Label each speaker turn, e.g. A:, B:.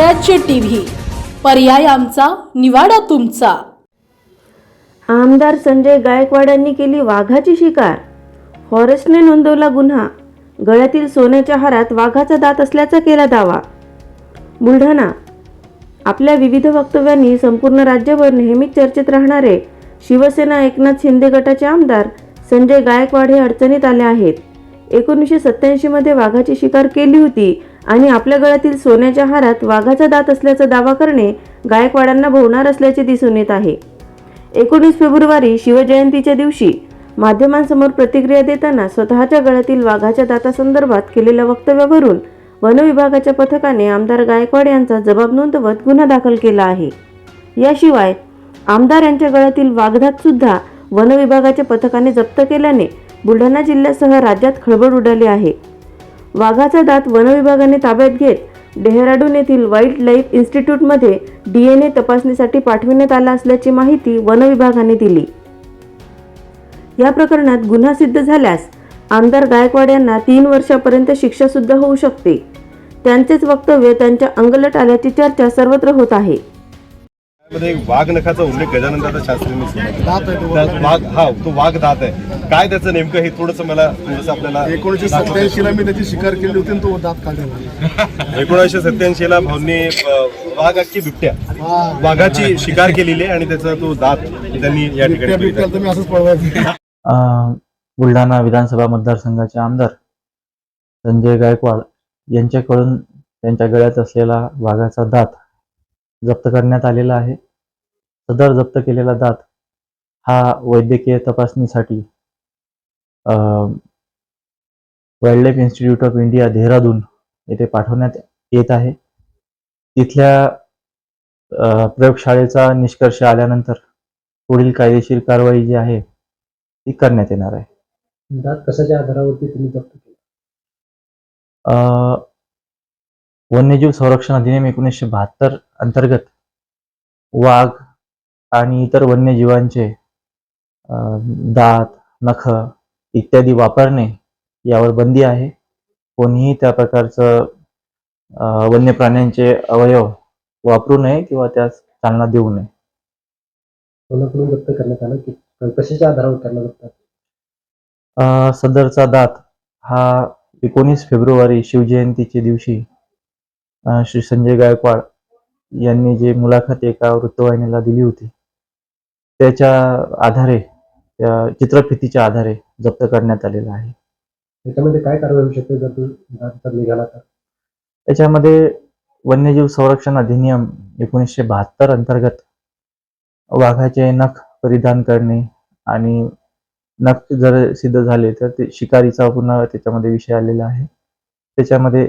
A: स्वराज्य टीव्ही. पर्याय आमचा निवाडा तुमचा.
B: आमदार संजय गायकवाडांनी केली वाघाची शिकार. फॉरेस्टने नोंदवला गुन्हा. गळ्यातील सोन्याच्या हारात वाघाचा दात असल्याचा केला दावा. बुलढाणा. आपल्या विविध वक्तव्यांनी संपूर्ण राज्यभर नेहमीच चर्चेत राहणारे शिवसेना एकनाथ शिंदे गटाचे आमदार संजय गायकवाड हे अडचणीत आले आहेत. एकोणीसशे सत्त्याऐंशीमध्ये वाघाची शिकार केली होती आणि आपल्या गळ्यातील सोन्याच्या हारात वाघाचा दात असल्याचा दावा करणे गायकवाडांना भोवणार असल्याचे दिसून येत आहे. एकोणीस फेब्रुवारी शिवजयंतीच्या दिवशी माध्यमांसमोर प्रतिक्रिया देताना स्वतःच्या गळ्यातील वाघाच्या दातासंदर्भात केलेल्या वक्तव्यावरून वनविभागाच्या पथकाने आमदार गायकवाड यांचा जबाब नोंदवत गुन्हा दाखल केला आहे. याशिवाय आमदार यांच्या गळ्यातील वाघदात सुद्धा वनविभागाच्या पथकाने जप्त केल्याने बुलढाणा जिल्ह्यासह राज्यात खळबळ उडाली आहे. वाघाचा दात वनविभागाने ताब्यात घेत डेहराडून येथील वाईल्ड लाईफ इन्स्टिट्यूटमध्ये डी एन ए तपासणीसाठी पाठविण्यात आला असल्याची माहिती वनविभागाने दिली. या प्रकरणात गुन्हा सिद्ध झाल्यास आमदार गायकवाड यांना तीन वर्षापर्यंत शिक्षासुद्धा होऊ शकते. त्यांचेच वक्तव्य त्यांच्या अंगलट आल्याची चर्चा सर्वत्र होत आहे.
C: मध्ये एक वाघ नखाचा उल्लेख गजानन दादा शास्त्रींनी केला. वाघ. हा तो वाघ दात आहे. काय त्याचं नेमकं हे थोडंसं मला थोडंसं आपल्याला
D: एकोणीसशे सत्याऐंशी ला मी त्याची शिकार केली होती आणि तो दात काढला
C: एकोणीसशे सत्याऐंशी ला भाऊंनी वाघ अख्खी बिबट्या. वाघाची शिकार केलेली आहे आणि त्याचा तो दात त्यांनी या ठिकाणी
E: बुलढाणा विधानसभा मतदारसंघाचे आमदार संजय गायकवाड यांच्याकडून त्यांच्या गळ्यात असलेला वाघाचा दात जप्त करण्यात आलेला आहे. सदर जप्त केलेला दात हा वैद्यकीय तपासणीसाठी wild life institute of India Dehradun येथे पाठवण्यात येत आहे. तिथल्या प्रयोगशाळेचा निष्कर्ष आल्यानंतर पुढील कायदेशीर कारवाई जी आहे ती करण्यात येणार आहे.
F: दात कशाच्या आधारावरती तुम्ही जप्त केला?
E: वन्यजीव संरक्षण अधिनियम एकोणीसशे बहात्तर अंतर्गत वाघ आणि इतर वन्यजीवांचे दात नख इत्यादी वापरणे यावर बंदी आहे. कोणीही त्या प्रकारचं वन्य प्राण्यांचे अवयव वापरू नये किंवा त्यास चालना देऊ नये.
F: कोणाकडून जप्त करण्यात आलं की कशाच्या आधारावर करण्यात जप्त
E: सदरचा दात हा एकोणीस फेब्रुवारी शिवजयंतीच्या दिवशी श्री संजय गायकवाड यांनी जे मुलाखत एका वृत्तवाहिनीला दिली होती त्याच्या आधारे त्या चित्रफितीच्या आधारे जप्त करण्यात आलेला आहे.
F: त्याच्यामध्ये काय कारवाई होऊ शकते जर निघाला तर?
E: त्याच्यामध्ये वन्यजीव संरक्षण अधिनियम एकोणीसशे बहात्तर अंतर्गत वाघाचे नख परिधान करणे आणि नख जर सिद्ध झाले तर ते शिकारीचा पुन्हा त्याच्यामध्ये विषय आलेला आहे. त्याच्यामध्ये